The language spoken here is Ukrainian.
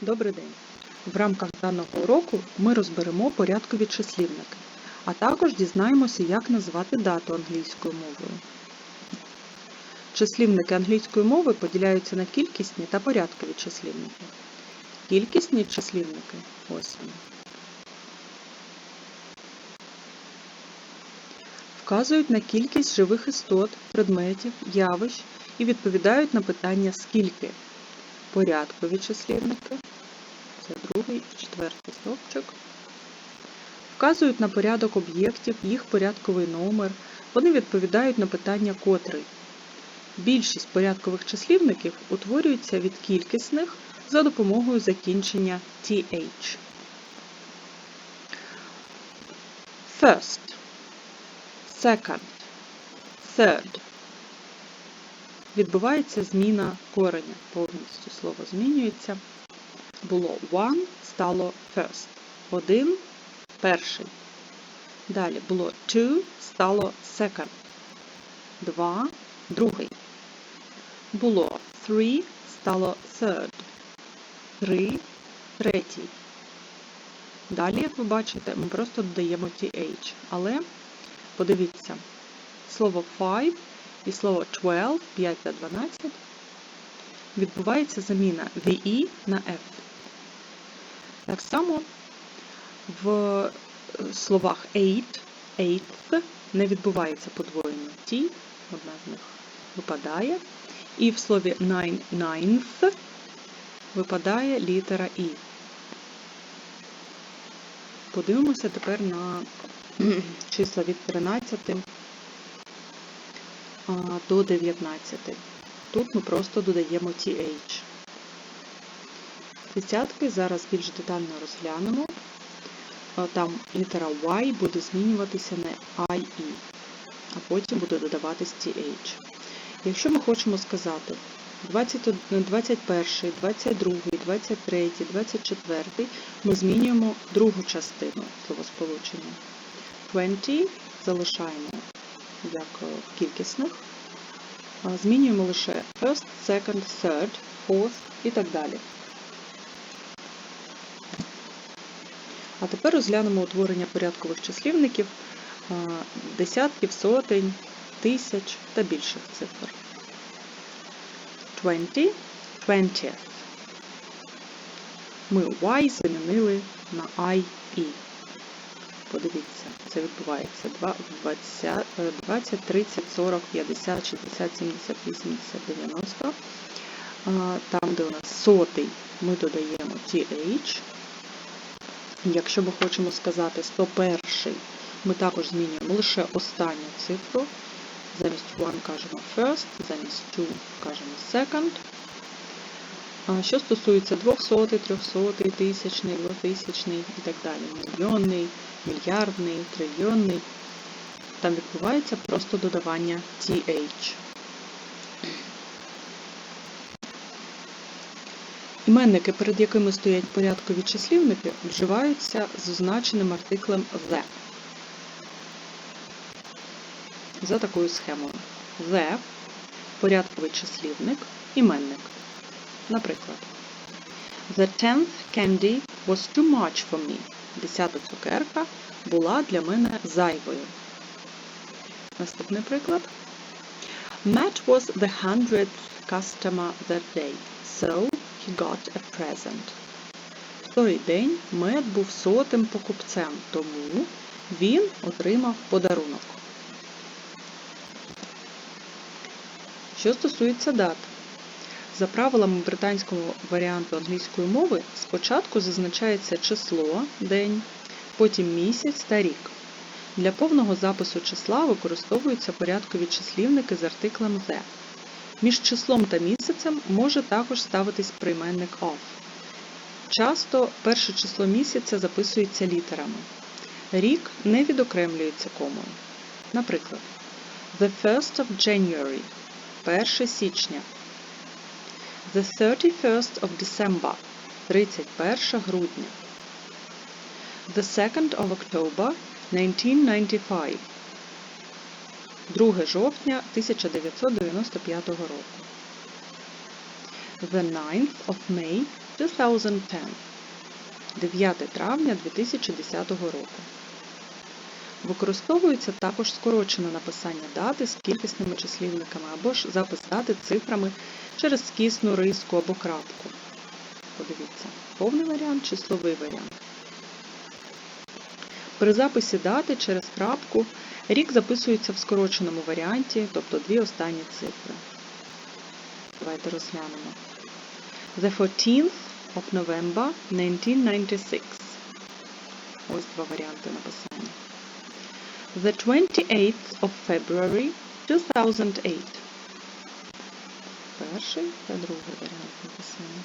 Добрий день! В рамках даного уроку ми розберемо порядкові числівники, а також дізнаємося, як назвати дату англійською мовою. Числівники англійської мови поділяються на кількісні та порядкові числівники. Кількісні числівники ось. Вказують на кількість живих істот, предметів, явищ і відповідають на питання скільки. Порядкові числівники. Це другий і четвертий стовпчик. Вказують на порядок об'єктів, їх порядковий номер. Вони відповідають на питання котрий. Більшість порядкових числівників утворюються від кількісних за допомогою закінчення th. First, second, third. Відбувається зміна кореня. Повністю слово змінюється. Було one, стало first. Один перший. Далі було two, стало second. Два другий. Було three, стало third. Три третій. Далі, як ви бачите, ми просто додаємо th. Але подивіться, слово five і слово 12, 5 та 12, відбувається заміна VE на F. Так само в словах eight, eighth не відбувається подвоєння T, одна з них випадає. І в слові nine, ninth випадає літера І. Подивимося тепер на числа від 13 до 19. Тут ми просто додаємо TH. Десятки зараз більш детально розглянемо. Там літера Y буде змінюватися на IE, а потім буде додаватись TH. Якщо ми хочемо сказати 21, 22, 23, 24, ми змінюємо другу частину словосполучення. 20 залишаємо як в кількісних. Змінюємо лише first, second, third, fourth і так далі. А тепер розглянемо утворення порядкових числівників десятків, сотень, тисяч та більших цифр. 20, 20th. Ми Y замінили на IE. Подивіться, це відбувається 20, 20, 30, 40, 50, 60, 70, 80, 90. Там, де у нас сотий, ми додаємо TH. Якщо ми хочемо сказати 101, ми також змінюємо лише останню цифру. Замість one кажемо first, замість two кажемо second. Що стосується 200, 300, тисячний, двотисячний і так далі, мільйонний, мільярдний, трильйонний, там відбувається просто додавання TH. Іменники, перед якими стоять порядкові числівники, вживаються з означеним артиклем the. За такою схемою. The – порядковий числівник, іменник. Наприклад, The tenth candy was too much for me. Десята цукерка була для мене зайвою. Наступний приклад. Matt was the hundredth customer that day, so he got a present. В той день Мед був сотим покупцем, тому він отримав подарунок. Що стосується дат. За правилами британського варіанту англійської мови спочатку зазначається число, день, потім місяць та рік. Для повного запису числа використовуються порядкові числівники з артиклем the. Між числом та місяцем може також ставитись прийменник of. Часто перше число місяця записується літерами. Рік не відокремлюється комою. Наприклад, The 1st of January 1 січня. The 31st of December 31 грудня. The 2nd of October 1995 2 жовтня 1995 року. The 9th of May 2010. 9 травня 2010 року. Використовується також скорочене написання дати з кількісними числівниками або ж запис дати цифрами через скісну риску або крапку. Подивіться, повний варіант, числовий варіант. При записі дати через крапку рік записується в скороченому варіанті, тобто дві останні цифри. Давайте розглянемо. The 14th of November 1996. Ось два варіанти написання. The 28th of February 2008. Перший та другий варіант написання.